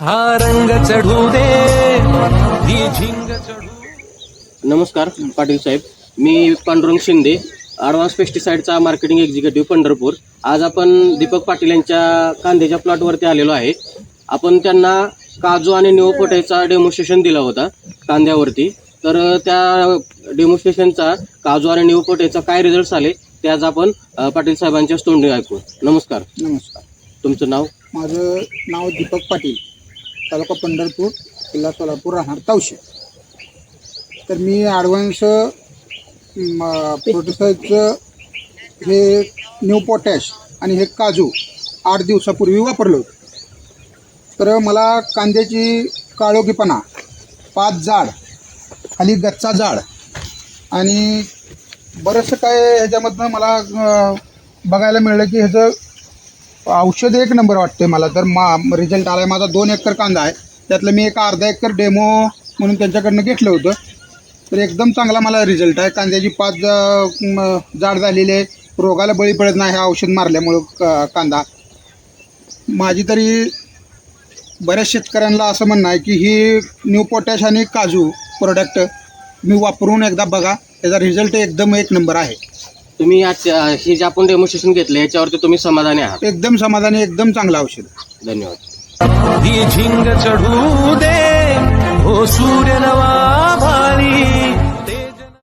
हा रंग चढू दे ही झिंग चढू नमस्कार पाटील साहेब. मी पांडुरंग शिंदे ॲडव्हान्स पेस्टिसाईडचा मार्केटिंग एक्झिक्युटिव्ह पंढरपूर. आज आपण दीपक पाटील यांच्या कांद्याच्या प्लॉटवरती आलेलो आहे. आपण त्यांना काजू आणि निओपोटेचा डेमॉन्स्ट्रेशन दिला होता कांद्यावरती. तर त्या डेमॉन्स्ट्रेशनचा काजू आणि निओपोटेचा काय रिझल्ट आले ते आज आपण पाटील साहेबांच्या तोंडी ऐकू. नमस्कार. नमस्कार. तुमचं नाव? माझं नाव दीपक पाटील. तालुका पंढरपूर जिल्हा सोलापूर राहणार तावशी. तर मी ॲडव्हान्स प्रोटेसाईडचं हे न्यू पोटॅश आणि हे काजू आठ दिवसापूर्वी वापरलं होतं. तर मला कांद्याची काळोखीपणा पाच जाड खाली गच्चा जाड आणि बरंचसं काय ह्याच्यामधनं मला बघायला मिळलं की ह्याचं औषध एक नंबर वाटते मला. तर मा रिझल्ट आला आहे माझा दोन एकर कांदा आहे. त्यातलं मी एक अर्धा एकर डेमो म्हणून त्यांच्याकडनं घेतलं होतं. तर एकदम चांगला मला रिझल्ट आहे. कांद्याची पाच जाड झालेली आहे. रोगाला बळी पडत नाही हे औषध मारल्यामुळं का कांदा. माझी तरी बऱ्याच शेतकऱ्यांना असं म्हणणं आहे की ही न्यू पोटॅश आणि काजू प्रोडक्ट मी वापरून एकदा बघा. त्याचा रिझल्ट एकदम एक नंबर आहे. तुम्ही हे जे आपण डेमॉन्स्ट्रेशन घेतलं याच्यावरती तुम्ही समाधानी आहात एकदम समाधानी एकदम चांगलं औषध आहे. धन्यवाद ही झिंग चढू दे हो सूर्य नवा